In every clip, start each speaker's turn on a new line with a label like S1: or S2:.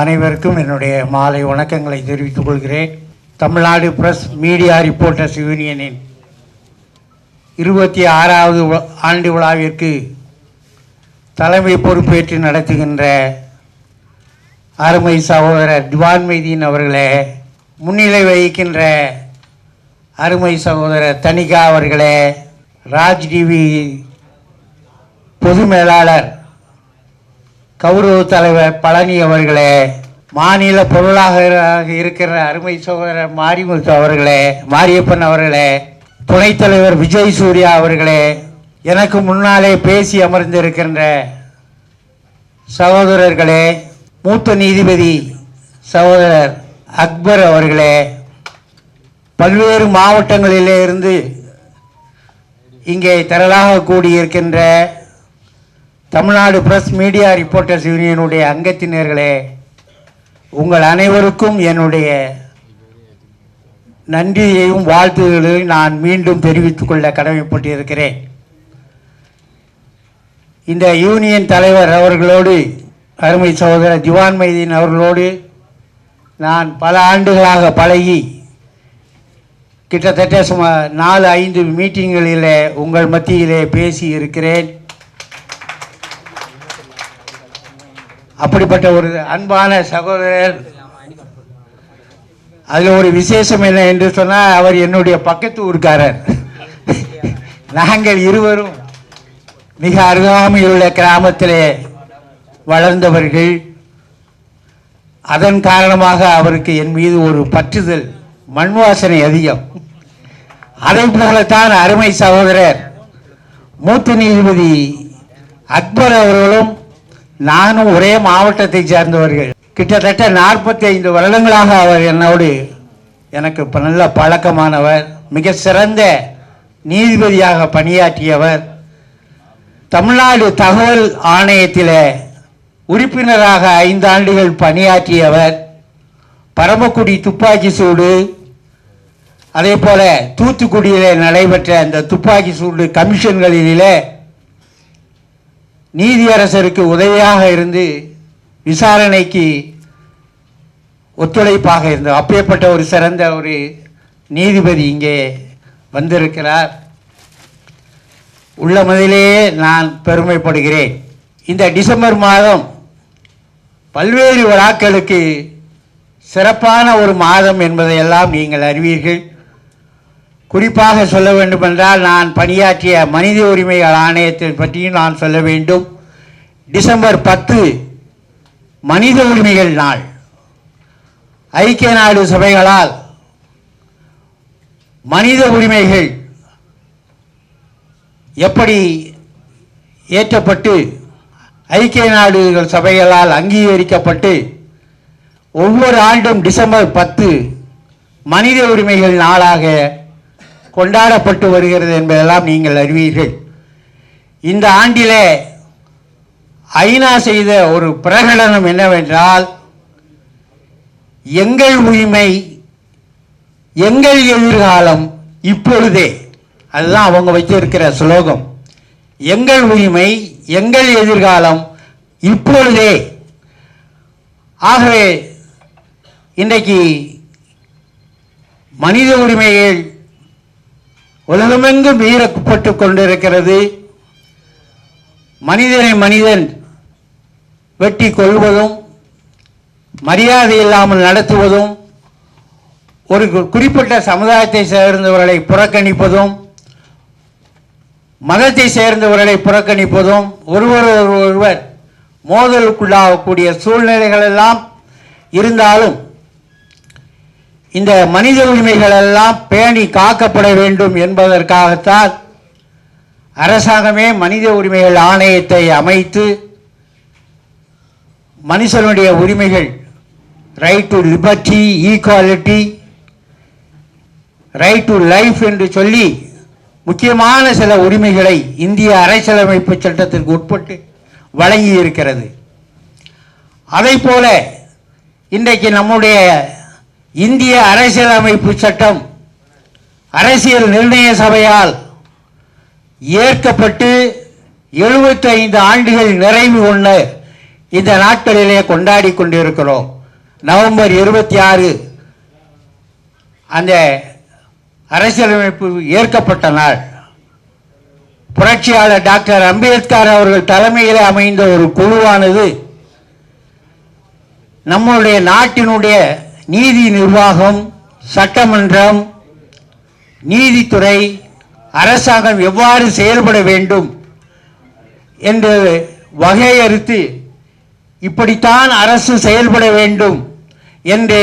S1: அனைவருக்கும் என்னுடைய மாலை வணக்கங்களை தெரிவித்துக் கொள்கிறேன். தமிழ்நாடு பிரஸ் மீடியா ரிப்போர்ட்டர்ஸ் யூனியனின் இருபத்தி ஆறாவது ஆண்டு விழாவிற்கு தலைமை பொறுப்பேற்று நடத்துகின்ற அருமை சகோதரர் திவான் மைதீன் அவர்களே முன்னிலை வகிக்கின்ற அருமை சகோதரர் தனிகா அவர்களே ராஜ் டிவி பொது மேலாளர் கௌரவ தலைவர் பழனி அவர்களே மாநில பொருளாளராக இருக்கிற அருமை சகோதரர் மாரிமுத்து அவர்களே மாரியப்பன் அவர்களே துணைத் தலைவர் விஜய் சூர்யா அவர்களே எனக்கு முன்னாலே பேசி அமர்ந்திருக்கின்ற சகோதரர்களே மூத்த நீதிபதி சகோதரர் அக்பர் அவர்களே பல்வேறு மாவட்டங்களிலே இருந்து இங்கே திரளாக கூடியிருக்கின்ற தமிழ்நாடு பிரஸ் மீடியா ரிப்போர்ட்டர்ஸ் யூனியனுடைய அங்கத்தினர்களே உங்கள் அனைவருக்கும் என்னுடைய நன்றியையும் வாழ்த்துகளையும் நான் மீண்டும் தெரிவித்துக் கொள்ள கடமைப்பட்டிருக்கிறேன். இந்த யூனியன் தலைவர் அவர்களோடு அருமை சகோதரர் திவான் மைதீன் அவர்களோடு நான் பல ஆண்டுகளாக பழகி கிட்டத்தட்ட சுமார் நாலு ஐந்து மீட்டிங்களில் உங்கள் மத்தியிலே பேசி இருக்கிறேன். அப்படிப்பட்ட ஒரு அன்பான சகோதரர். அதில் ஒரு விசேஷம் என்ன என்று சொன்னால் அவர் என்னுடைய பக்கத்து ஊர்க்காரர். நாங்கள் இருவரும் மிக அருகாமையில் உள்ள கிராமத்திலே வளர்ந்தவர்கள். அதன் காரணமாக அவருக்கு என் மீது ஒரு பற்றுதல் மண் வாசனை அதிகம். அதை போலத்தான் அருமை சகோதரர் மூத்த நீதிபதி அக்பர் அவர்களும் நானும் ஒரே மாவட்டத்தை சேர்ந்தவர்கள். கிட்டத்தட்ட நாற்பத்தி ஐந்து வருடங்களாக அவர் என்னோடு எனக்கு நல்ல பழக்கமானவர் மிக சிறந்த நீதிபதியாக பணியாற்றியவர். தமிழ்நாடு தகவல் ஆணையத்தில் உறுப்பினராக ஐந்து ஆண்டுகள் பணியாற்றியவர். பரமக்குடி துப்பாக்கி சூடு அதே போல் தூத்துக்குடியில் நடைபெற்ற அந்த துப்பாக்கி சூடு கமிஷன்களிலே நீதியரசருக்கு உதவியாக இருந்து விசாரணைக்கு ஒத்துழைப்பாக இருந்தார் அப்பேற்பட்ட ஒரு சிறந்த ஒரு நீதிபதி இங்கே வந்திருக்கிறார். உள்ளமதிலேயே நான் பெருமைப்படுகிறேன். இந்த டிசம்பர் மாதம் பல்வேறு விழாக்களுக்கு சிறப்பான ஒரு மாதம் என்பதையெல்லாம் நீங்கள் அறிவீர்கள். குறிப்பாக சொல்ல வேண்டுமென்றால் நான் பணியாற்றிய மனித உரிமைகள் ஆணையத்தை பற்றியும் நான் சொல்ல வேண்டும். டிசம்பர் பத்து மனித உரிமைகள் நாள். ஐக்கிய நாடு சபைகளால் மனித உரிமைகள் எப்படி ஏற்றப்பட்டு ஐக்கிய நாடுகள் சபைகளால் அங்கீகரிக்கப்பட்டு ஒவ்வொரு ஆண்டும் டிசம்பர் பத்து மனித உரிமைகள் நாளாக கொண்டாடப்பட்டு வருகிறது என்பதெல்லாம் நீங்கள் அறிவீர்கள். இந்த ஆண்டிலே ஐநா செய்த ஒரு பிரகடனம் என்னவென்றால் எங்கள் உரிமை எங்கள் எதிர்காலம் இப்பொழுதே. அதுதான் அவங்க வச்சிருக்கிற ஸ்லோகம் எங்கள் உரிமை எங்கள் எதிர்காலம் இப்பொழுதே. ஆகவே இன்றைக்கு மனித உரிமைகள் உலகமெங்கும் மீறப்பட்டு கொண்டிருக்கிறது? மனிதனை மனிதன் வெட்டி கொள்வதும் மரியாதை இல்லாமல் நடத்துவதும் ஒரு குறிப்பிட்ட சமுதாயத்தை சேர்ந்தவர்களை புறக்கணிப்பதும் மதத்தை சேர்ந்தவர்களை புறக்கணிப்பதும் ஒருவர் ஒருவர் மோதலுக்குள்ளாகக்கூடிய சூழ்நிலைகள் எல்லாம் இருந்தாலும் இந்த மனித உரிமைகள் எல்லாம் பேணி காக்கப்பட வேண்டும் என்பதற்காகத்தான் அரசாங்கமே மனித உரிமைகள் ஆணையத்தை அமைத்து மனுஷனுடைய உரிமைகள் right to liberty equality right to life என்று சொல்லி முக்கியமான சில உரிமைகளை இந்திய அரசியலமைப்பு சட்டத்திற்கு உட்பட்டு வழங்கி இருக்கிறது அதை போல இன்றைக்கு நம்முடைய இந்திய அரசியலமைப்பு சட்டம் அரசியல் நிர்ணய சபையால் ஏற்கப்பட்டு 75 ஆண்டுகள் நிறைவு கொண்ட இந்த நாட்களிலே கொண்டாடி கொண்டிருக்கிறோம். நவம்பர் இருபத்தி ஆறு அந்த அரசியலமைப்பு ஏற்கப்பட்ட நாள். புரட்சியாளர் டாக்டர் அம்பேத்கர் அவர்கள் தலைமையில் அமைந்த ஒரு குழுவானது நம்முடைய நாட்டினுடைய நீதி நிர்வாகம் சட்டமன்றம் நீதித்துறை அரசாங்கம் எவ்வாறு செயல்பட வேண்டும் என்று வகையறுத்து இப்படித்தான் அரசு செயல்பட வேண்டும் என்று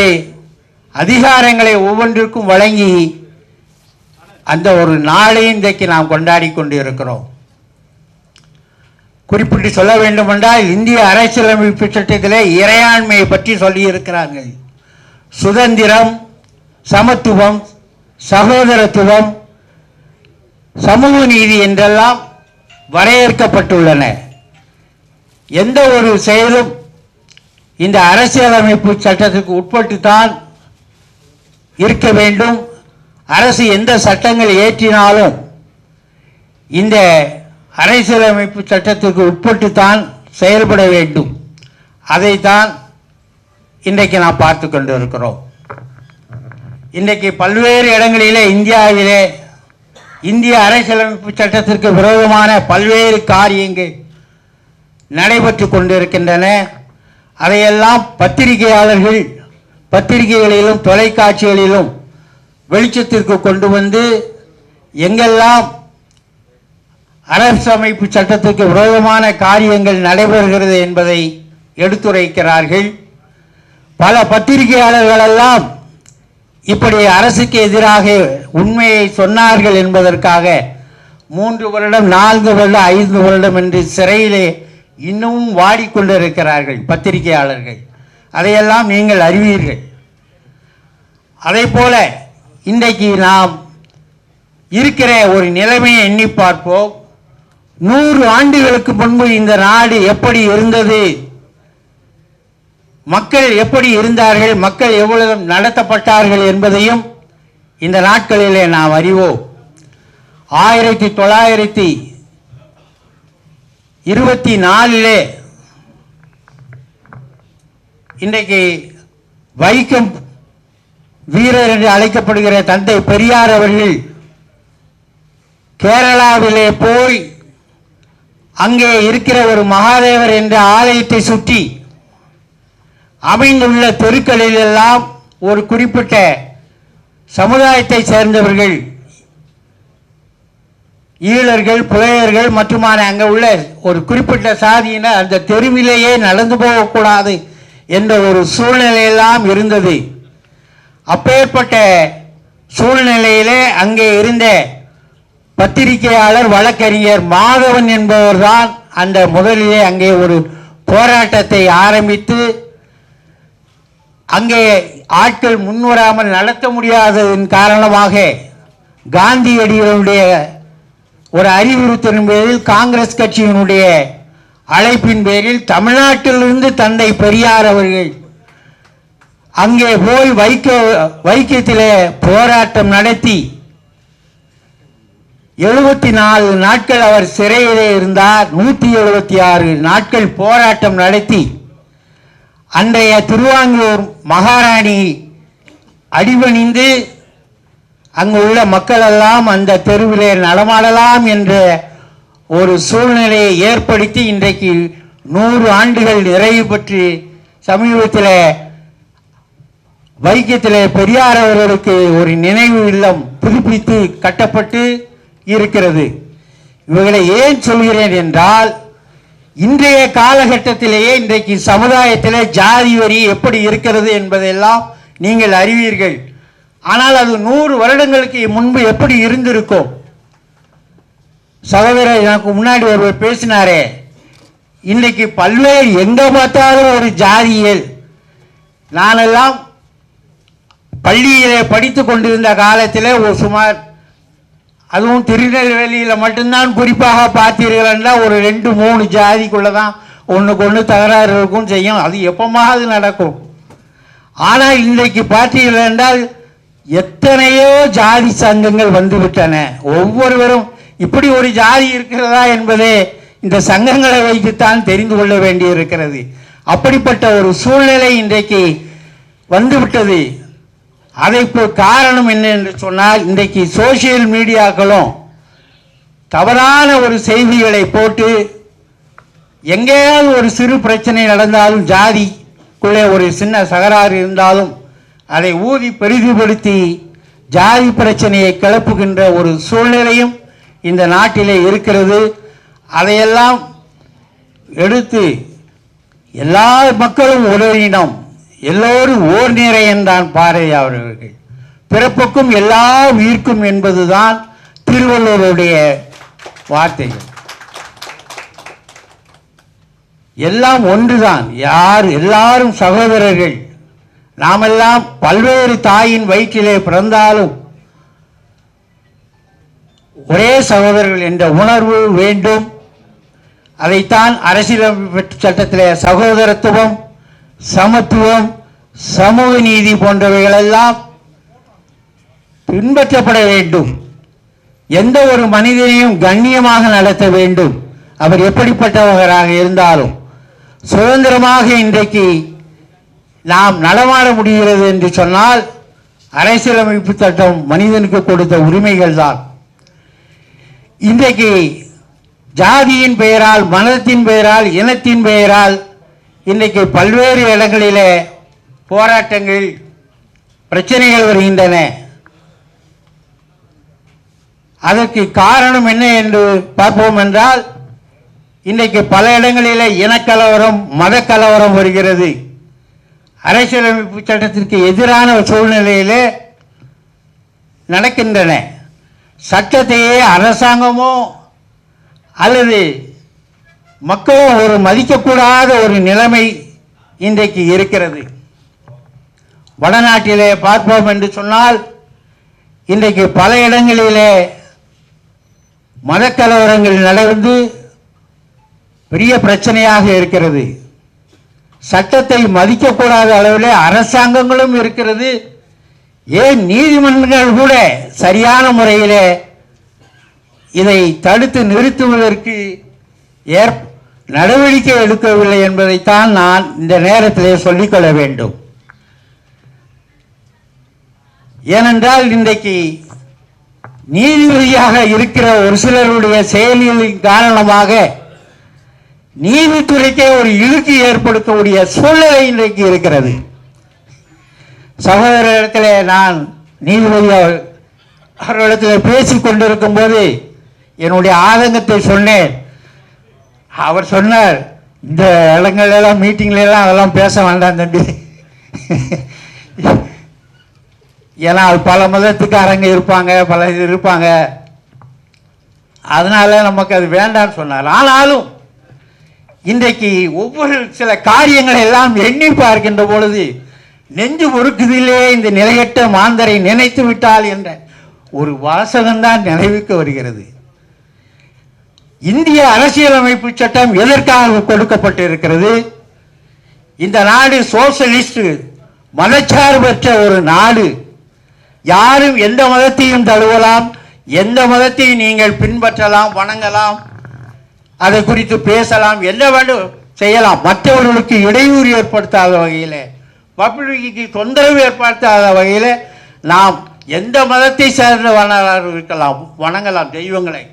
S1: அதிகாரங்களை ஒவ்வொன்றிற்கும் வழங்கி அந்த ஒரு நாளை இன்றைக்கு நாம் கொண்டாடி கொண்டு இருக்கிறோம் குறிப்பிட்டு சொல்ல வேண்டுமென்றால் இந்திய அரசியலமைப்பு சட்டத்திலே இறையாண்மையை பற்றி சொல்லியிருக்கிறார்கள். சுதந்திரம் சமத்துவம் சகோதரத்துவம் சமூக நீதி என்றெல்லாம் வரையறுக்கப்பட்டுள்ளன. எந்த ஒரு செயலும் இந்த அரசியலமைப்பு சட்டத்துக்கு உட்பட்டுத்தான் இருக்க வேண்டும். அரசு எந்த சட்டங்கள் இயற்றினாலும் இந்த அரசியலமைப்பு சட்டத்துக்கு உட்பட்டுத்தான் செயல்பட வேண்டும். அதைத்தான் இன்றைக்கு நாம் பார்த்து கொண்டு இருக்கிறோம் இன்றைக்கு பல்வேறு இடங்களிலே இந்தியாவிலே இந்திய அரசியலமைப்பு சட்டத்திற்கு விரோதமான பல்வேறு காரியங்கள் நடைபெற்று கொண்டிருக்கின்றன. அதையெல்லாம் பத்திரிகையாளர்கள் பத்திரிகைகளிலும் தொலைக்காட்சிகளிலும் வெளிச்சத்திற்கு கொண்டு வந்து எங்கெல்லாம் அரசமைப்பு சட்டத்திற்கு விரோதமான காரியங்கள் நடைபெறுகிறது என்பதை எடுத்துரைக்கிறார்கள். பல பத்திரிகையாளர்களெல்லாம் இப்படி அரசுக்கு எதிராக உண்மையை சொன்னார்கள் என்பதற்காக மூன்று வருடம் நான்கு வருடம் ஐந்து வருடம் என்று சிறையிலே இன்னமும் வாடிக்கொண்டிருக்கிறார்கள் பத்திரிகையாளர்கள். அதையெல்லாம் நீங்கள் அறிவீர்கள். அதே போல இன்றைக்கு நாம் இருக்கிற ஒரு நிலைமையை எண்ணி பார்ப்போம். நூறு ஆண்டுகளுக்கு முன்பு இந்த நாடு எப்படி இருந்தது? மக்கள் எப்படி இருந்தார்கள் மக்கள் எவ்வளவு நடத்தப்பட்டார்கள் என்பதையும் இந்த நாட்களிலே நாம் அறிவோம். ஆயிரத்தி தொள்ளாயிரத்தி இருபத்தி நாலிலே இன்றைக்கு வைக்கம் வீரர் என்று அழைக்கப்படுகிற தந்தை பெரியார் அவர்கள் கேரளாவிலே போய் அங்கே இருக்கிற ஒரு மகாதேவர் என்ற ஆலயத்தை சுற்றி அமைந்துள்ள தெருக்களில் எல்லாம் ஒரு குறிப்பிட்ட சமுதாயத்தை சேர்ந்தவர்கள் ஈழர்கள் புலையர்கள் மற்றுமான அங்கே உள்ள ஒரு குறிப்பிட்ட சாதியினர் அந்த தெருவிலேயே நடந்து போகக்கூடாது என்ற ஒரு சூழ்நிலையெல்லாம் இருந்தது. அப்பேற்பட்ட சூழ்நிலையிலே அங்கே இருந்த பத்திரிகையாளர் வழக்கறிஞர் மாதவன் என்பவர்தான் அந்த முதலிலே அங்கே ஒரு போராட்டத்தை ஆரம்பித்து அங்கே ஆட்கள் முன்வராமல் நடத்த முடியாததன் காரணமாக காந்தியடிகளுடைய ஒரு அறிவுறுத்தலின் பேரில் காங்கிரஸ் கட்சியினுடைய அழைப்பின் பேரில் தமிழ்நாட்டிலிருந்து தந்தை பெரியார் அவர்கள் அங்கே போய் வைக்க வைக்கத்தில் போராட்டம் நடத்தி எழுபத்தி நாலு நாட்கள் அவர் சிறையிலே இருந்தார். நூற்றி எழுபத்தி ஆறு நாட்கள் போராட்டம் நடத்தி அன்றைய திருவாங்கூர் மகாராணி அடிபணிந்து அங்கு உள்ள மக்களெல்லாம் அந்த தெருவிலே நடமாடலாம் என்ற ஒரு சூழ்நிலையை ஏற்படுத்தி இன்றைக்கு நூறு ஆண்டுகள் நிறைவு பெற்று சமீபத்தில் வைக்கத்தில் பெரியார் அவர்களுக்கு ஒரு நினைவு இல்லம் புதுப்பித்து கட்டப்பட்டு இருக்கிறது. இவைகளை ஏன் சொல்கிறேன் என்றால் இன்றைய காலகட்டத்திலேயே இன்றைக்கு சமுதாயத்திலே ஜாதி வரி எப்படி இருக்கிறது என்பதெல்லாம் நீங்கள் அறிவீர்கள். ஆனால் அது நூறு வருடங்களுக்கு முன்பு எப்படி இருந்திருக்கும்? சகோதரர் எனக்கு முன்னாடி ஒருவர் பேசினாரே இன்றைக்கு பல்வேறு எங்க பார்த்தாலும் ஒரு ஜாதியல் நானெல்லாம் பள்ளியிலே படித்து கொண்டிருந்த காலத்திலே ஒரு சுமார் அதுவும் திருநெல்வேலியில் மட்டும்தான் குறிப்பாக பார்த்தீர்கள் என்றால் ஒரு ரெண்டு மூணு ஜாதிக்குள்ளே தான் ஒன்றுக்கு ஒன்று தகராறு இருக்கும் செய்யும். அது எப்பமாவது நடக்கும். ஆனால் இன்றைக்கு பார்த்தீர்கள் என்றால் எத்தனையோ ஜாதி சங்கங்கள் வந்துவிட்டன. ஒவ்வொருவரும் இப்படி ஒரு ஜாதி இருக்கிறதா என்பதே இந்த சங்கங்களை வைத்துத்தான் தெரிந்து கொள்ள வேண்டியிருக்கிறது. அப்படிப்பட்ட ஒரு சூழ்நிலை இன்றைக்கு வந்துவிட்டது. அதற்கு காரணம் என்ன என்று சொன்னால் இன்றைக்கு சோசியல் மீடியாக்களும் தவறான ஒரு செய்திகளை போட்டு எங்கேயாவது ஒரு சிறு பிரச்சனை நடந்தாலும் ஜாதிக்குள்ளே ஒரு சின்ன சகராறு இருந்தாலும் அதை ஊதி பெரிதுபடுத்தி ஜாதி பிரச்சனையை கிளப்புகின்ற ஒரு சூழ்நிலையும் இந்த நாட்டிலே இருக்கிறது. அதையெல்லாம் எடுத்து எல்லா மக்களும் உறவினம் எல்லோரும் ஓர் நிறையன்தான் பாரதி அவர்கள். பிறப்புக்கும் எல்லா உயிர்க்கும் என்பதுதான் திருவள்ளுவருடைய வார்த்தைகள். எல்லாம் ஒன்றுதான். யார் எல்லாரும் சகோதரர்கள். நாமெல்லாம் பல்வேறு தாயின் வயிற்றிலே பிறந்தாலும் ஒரே சகோதரர்கள் என்ற உணர்வு வேண்டும். அதைத்தான் அரசியலமைப்பு சட்டத்திலே சகோதரத்துவம் சமத்துவம் சமூக நீதி போன்றவைகளெல்லாம் பின்பற்றப்பட வேண்டும். எந்த ஒரு மனிதனையும் கண்ணியமாக நடத்த வேண்டும். அவர் எப்படிப்பட்டவராக இருந்தாலும். சுதந்திரமாக இன்றைக்கு நாம் நடமாட முடிகிறது என்று சொன்னால் அரசியலமைப்பு சட்டம் மனிதனுக்கு கொடுத்த உரிமைகள் தான். இன்றைக்கு ஜாதியின் பெயரால் மதத்தின் பெயரால் இனத்தின் பெயரால் இன்றைக்கு பல்வேறு இடங்களிலே போராட்டங்கள் பிரச்சனைகள் வருகின்றன. அதற்கு காரணம் என்ன என்று பார்ப்போம் என்றால் இன்றைக்கு பல இடங்களிலே இனக்கலவரம் மத கலவரம் வருகிறது. அரசியலமைப்பு சட்டத்திற்கு எதிரான சூழ்நிலையிலே நடக்கின்றன. சட்டத்தையே அரசாங்கமோ அல்லது மக்களும் ஒரு மதிக்கக்கூடாத ஒரு நிலைமை இன்றைக்கு இருக்கிறது. வடநாட்டிலே பார்ப்போம் என்று சொன்னால் இன்றைக்கு பல இடங்களிலே மதக்கலவரங்கள் நடந்து பெரிய பிரச்சனையாக இருக்கிறது. சட்டத்தை மதிக்கக்கூடாத அளவில் அரசாங்கங்களும் இருக்கிறது. ஏன் நீதிமன்றங்கள் கூட சரியான முறையில் இதை தடுத்து நிறுத்துவதற்கு ஏற் நடவடிக்கை எடுக்கவில்லை என்பதைத்தான் நான் இந்த நேரத்திலே சொல்லிக்கொள்ள வேண்டும். ஏனென்றால் இன்றைக்கு நீதிபதியாக இருக்கிற ஒரு சிலருடைய செயலிகளின் காரணமாக நீதித்துறைக்கே ஒரு இழுக்கு ஏற்படுத்தக்கூடிய சூழ்நிலை இன்றைக்கு இருக்கிறது. சகோதரத்தில் நான் நீதிபதி அவர்களிடத்தில் பேசிக் கொண்டிருக்கும் போது என்னுடைய ஆதங்கத்தை சொன்னேன். அவர் சொன்னார் இந்த இடங்கள்லாம் மீட்டிங்லாம் அதெல்லாம் பேச வேண்டாம் தம்பி. ஏன்னா பல மதத்துக்காரங்க இருப்பாங்க பல இது இருப்பாங்க. அதனால நமக்கு அது வேண்டாம்னு சொன்னார். ஆனாலும் இன்றைக்கு ஒவ்வொரு சில காரியங்களை எல்லாம் எண்ணி பார்க்கின்ற பொழுது நெஞ்சு பொறுக்குதிலே இந்த நிலையற்ற மாந்தரை நினைத்து விட்டால் என்ற ஒரு வாசகம்தான் நினைவுக்கு வருகிறது. இந்திய அரசியலமைப்பு சட்டம் எதற்காக கொடுக்கப்பட்டு இருக்கிறது இந்த நாடு சோசலிஸ்ட் மதச்சார்பற்ற ஒரு நாடு. யாரும் எந்த மதத்தையும் தழுவலாம் எந்த மதத்தையும் நீங்கள் பின்பற்றலாம் வணங்கலாம் அதை குறித்து பேசலாம் என்ன வேண்டும் செய்யலாம். மற்றவர்களுக்கு இடையூறு ஏற்படுத்தாத வகையில் பப்ளிக்கு தொந்தரவு ஏற்படுத்தாத வகையில் நாம் எந்த மதத்தை சேர்ந்தவனாக இருக்கலாம் வணங்கலாம் தெய்வங்களை.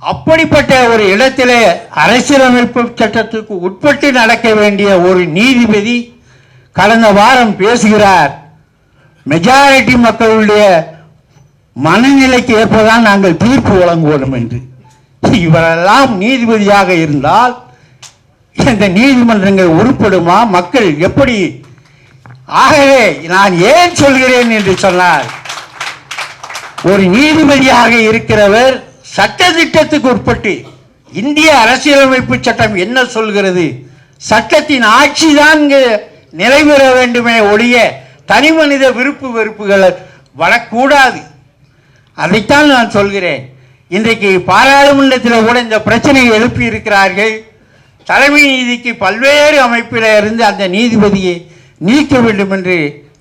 S1: அப்படிப்பட்ட ஒரு இடத்திலே அரசியலமைப்பு சட்டத்துக்கு உட்பட்டு நடக்க வேண்டிய ஒரு நீதிபதி கடந்த வாரம் பேசுகிறார். மெஜாரிட்டி மக்களுடைய மனநிலைக்கு ஏற்பதான் நாங்கள் தீர்ப்பு வழங்குவோம் என்று. இவரெல்லாம் நீதிபதியாக இருந்தால் இந்த நீதிமன்றங்கள் உருப்படுமா? மக்கள் எப்படி? ஆகவே நான் ஏன் சொல்கிறேன் என்று சொன்னார் ஒரு நீதிபதியாக இருக்கிறவர் சட்ட திட்டத்துக்கு உட்பட்டு இந்திய அரசியலமைப்பு சட்டம் என்ன சொல்கிறது? சட்டத்தின் ஆட்சி தான் நிறைவேற வேண்டுமே ஒழிய தனி மனித விருப்பு வெறுப்புகளை வரக்கூடாது. அதைத்தான் நான் சொல்கிறேன். இன்றைக்கு பாராளுமன்றத்தில் கூட இந்த பிரச்சனையை எழுப்பி இருக்கிறார்கள். தலைமை நீதிக்கு பல்வேறு அமைப்பில் இருந்து அந்த நீதிபதியை நீக்க வேண்டும் என்று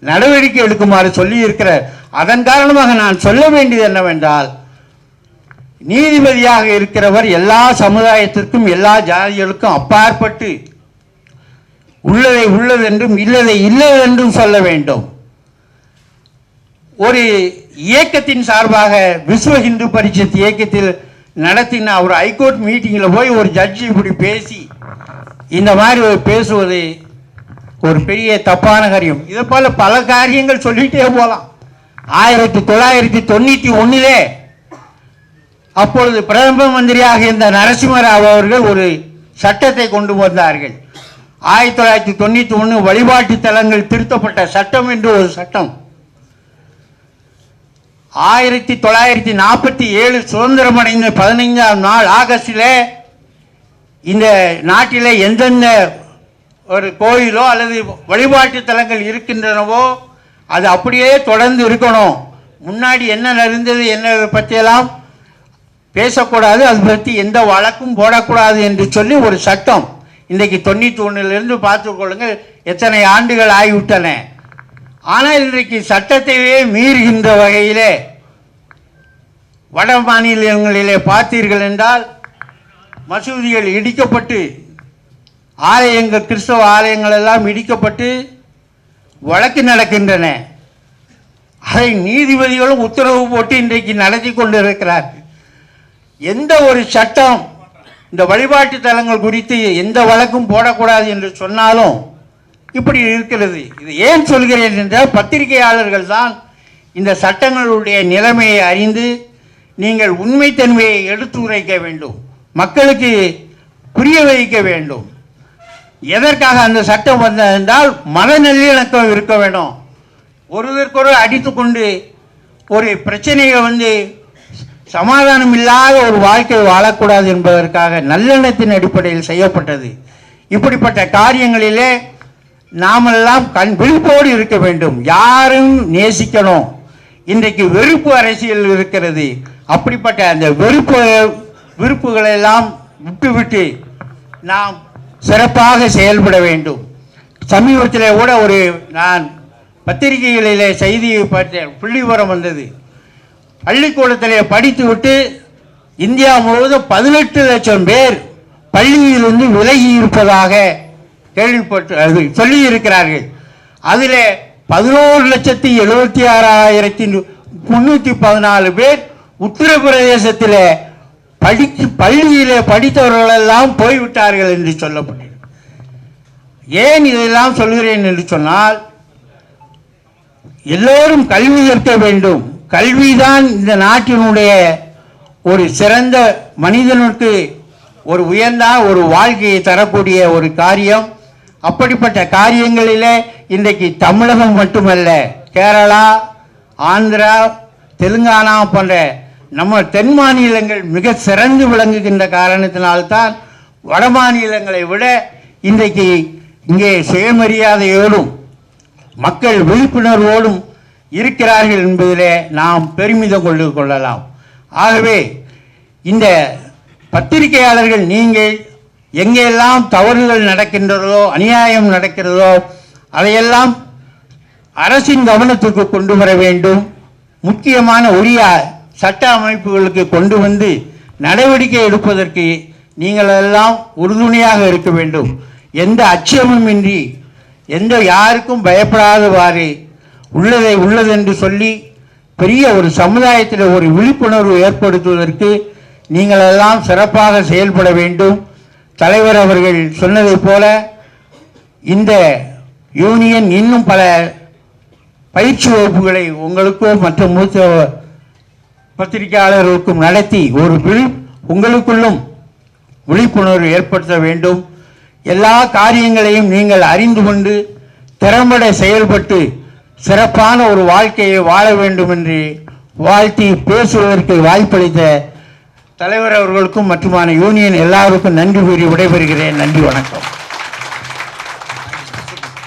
S1: நடவடிக்கை எடுக்குமாறு சொல்லியிருக்கிறார் அதன் காரணமாக நான் சொல்ல வேண்டியது என்னவென்றால் நீதிபதியாக இருக்கிறவர் எல்லா சமுதாயத்திற்கும் எல்லா ஜாதிகளுக்கும் அப்பாற்பட்டு உள்ளதை உள்ளதென்றும் இல்லதை இல்லதென்றும் சொல்ல வேண்டும். ஒரு இயக்கத்தின் சார்பாக விஸ்வ ஹிந்து பரிஷத் இயக்கத்தில் நடத்தின ஒரு ஹைகோர்ட் மீட்டிங்கில் போய் ஒரு ஜட்ஜி இப்படி பேசி இந்த மாதிரி பேசுவது ஒரு பெரிய தப்பான காரியம். இதை போல பல காரியங்கள் சொல்லிட்டே போகலாம். ஆயிரத்தி தொள்ளாயிரத்தி தொண்ணூற்றி ஒன்றிலே அப்பொழுது பிரதம மந்திரியாக இருந்த நரசிம்மராவ் அவர்கள் ஒரு சட்டத்தை கொண்டு வந்தார்கள். ஆயிரத்தி தொள்ளாயிரத்தி தொண்ணூற்றி ஒன்று வழிபாட்டு தலங்கள் திருத்தப்பட்ட சட்டம் என்று ஒரு சட்டம். ஆயிரத்தி தொள்ளாயிரத்தி நாற்பத்தி ஏழு சுதந்திரம் அடைந்த பதினைஞ்சாம் நாள் ஆகஸ்டில் இந்த நாட்டில் எந்தெந்த ஒரு கோயிலோ அல்லது வழிபாட்டு தலங்கள் இருக்கின்றனவோ அது அப்படியே தொடர்ந்து இருக்கணும். முன்னாடி என்ன நடந்தது என்ன பற்றியெல்லாம் பேசக்கூடாது அது பற்றி எந்த வழக்கும் போடக்கூடாது என்று சொல்லி ஒரு சட்டம் இன்றைக்கு தொண்ணூற்றி ஒன்றிலிருந்து பார்த்துக்கொள்ளுங்கள் எத்தனை ஆண்டுகள் ஆகிவிட்டன. ஆனால் இன்றைக்கு சட்டத்தையே மீறுகின்ற வகையிலே வட மாநிலங்களிலே பார்த்தீர்கள் என்றால் மசூதிகள் இடிக்கப்பட்டு ஆலயங்கள் கிறிஸ்தவ ஆலயங்கள் எல்லாம் இடிக்கப்பட்டு வழக்கு நடக்கின்றன. அதை நீதிபதிகளும் உத்தரவு போட்டு இன்றைக்கு நடத்தி கொண்டிருக்கிறார்கள். எந்த ஒரு சட்டம் இந்த வழிபாட்டு தலங்கள் குறித்து எந்த வழக்கும் போடக்கூடாது என்று சொன்னாலும் இப்படி இருக்கிறது. இது ஏன் சொல்கிறேன் என்றால் பத்திரிகையாளர்கள் தான் இந்த சட்டங்களுடைய நிலைமையை அறிந்து நீங்கள் உண்மைத்தன்மையை எடுத்துரைக்க வேண்டும். மக்களுக்கு புரிய வைக்க வேண்டும். எதற்காக அந்த சட்டம் வந்ததென்றால் மத நல்லிணக்கம் இருக்க வேண்டும். ஒருவருக்கொருவர் அடித்துக்கொண்டு ஒரு பிரச்சனையை வந்து சமாதானம் இல்லாத ஒரு வாழ்க்கை வாழக்கூடாது என்பதற்காக நல்லெண்ணத்தின் அடிப்படையில் செய்யப்பட்டது. இப்படிப்பட்ட காரியங்களிலே நாமெல்லாம் கண் விழிப்போடு இருக்க வேண்டும். யாரும் நேசிக்கணும். இன்றைக்கு வெறுப்பு அரசியல் இருக்கிறது. அப்படிப்பட்ட அந்த வெறுப்பு விருப்புகளெல்லாம் விட்டுவிட்டு நாம் சிறப்பாக செயல்பட வேண்டும். சமீபத்தில் கூட ஒரு நான் பத்திரிகைகளிலே செய்தியை பார்த்தேன் புள்ளிவரம் வந்தது. பள்ளிக்கூடத்திலே படித்துவிட்டு இந்தியா முழுவதும் பதினெட்டு லட்சம் பேர் பள்ளியிலிருந்து விலகி இருப்பதாக கேள்விப்பட்டு சொல்லி இருக்கிறார்கள் அதில் பதினோரு லட்சத்தி எழுபத்தி ஆறாயிரத்தி முன்னூற்றி பதினாலு பேர் உத்தரப்பிரதேசத்தில் படித்து பள்ளியிலே படித்தவர்களெல்லாம் போய்விட்டார்கள் என்று சொல்லப்பட்டது. ஏன் இதெல்லாம் சொல்கிறேன் என்று சொன்னால் எல்லோரும் கல்வி கற்க வேண்டும். கல்விதான் இந்த நாட்டினுடைய ஒரு சிறந்த மனிதனுக்கு ஒரு உயர்ந்த ஒரு வாழ்க்கையை தரக்கூடிய ஒரு காரியம். அப்படிப்பட்ட காரியங்களில் இன்றைக்கு தமிழகம் மட்டுமல்ல கேரளா ஆந்திரா தெலுங்கானா போன்ற நம்ம தென் மாநிலங்கள் மிக சிறந்து விளங்குகின்ற காரணத்தினால்தான் வட மாநிலங்களை விட இன்றைக்கு இங்கே சுயமரியாதையோடும் மக்கள் விழிப்புணர்வோடும் இருக்கிறார்கள் என்பதிலே நாம் பெருமிதம் கொண்டு கொள்ளலாம். ஆகவே இந்த பத்திரிகையாளர்கள் நீங்கள் எங்கெல்லாம் தவறுகள் நடக்கின்றதோ அநியாயம் நடக்கிறதோ அதையெல்லாம் அரசின் கவனத்துக்கு கொண்டு வர வேண்டும். முக்கியமான உரிய சட்ட அமைப்புகளுக்கு கொண்டு வந்து நடவடிக்கை எடுப்பதற்கு நீங்கள் எல்லாம் உறுதுணையாக இருக்க வேண்டும். எந்த அச்சமுமின்றி எந்த யாருக்கும் பயப்படாதவாறு உள்ளதை உள்ளதென்று சொல்லி பெரிய ஒரு சமுதாயத்தில் ஒரு விழிப்புணர்வு ஏற்படுத்துவதற்கு நீங்கள் எல்லாம் சிறப்பாக செயல்பட வேண்டும். தலைவர் அவர்கள் சொன்னதைப் போல இந்த யூனியன் இன்னும் பல பயிற்சி வகுப்புகளை உங்களுக்கும் மற்ற மூத்த பத்திரிகையாளர்களுக்கும் நடத்தி ஒரு விழி உங்களுக்குள்ளும் விழிப்புணர்வு ஏற்படுத்த வேண்டும். எல்லா காரியங்களையும் நீங்கள் அறிந்து கொண்டு திறம்பட செயல்பட்டு சிறப்பான ஒரு வாழ்க்கையை வாழ வேண்டும் என்று வாழ்த்தி பேசுவதற்கு வாய்ப்பளித்த தலைவர் அவர்களுக்கும் மற்றுமான யூனியன் எல்லாருக்கும் நன்றி கூறி விடைபெறுகிறேன். நன்றி வணக்கம்.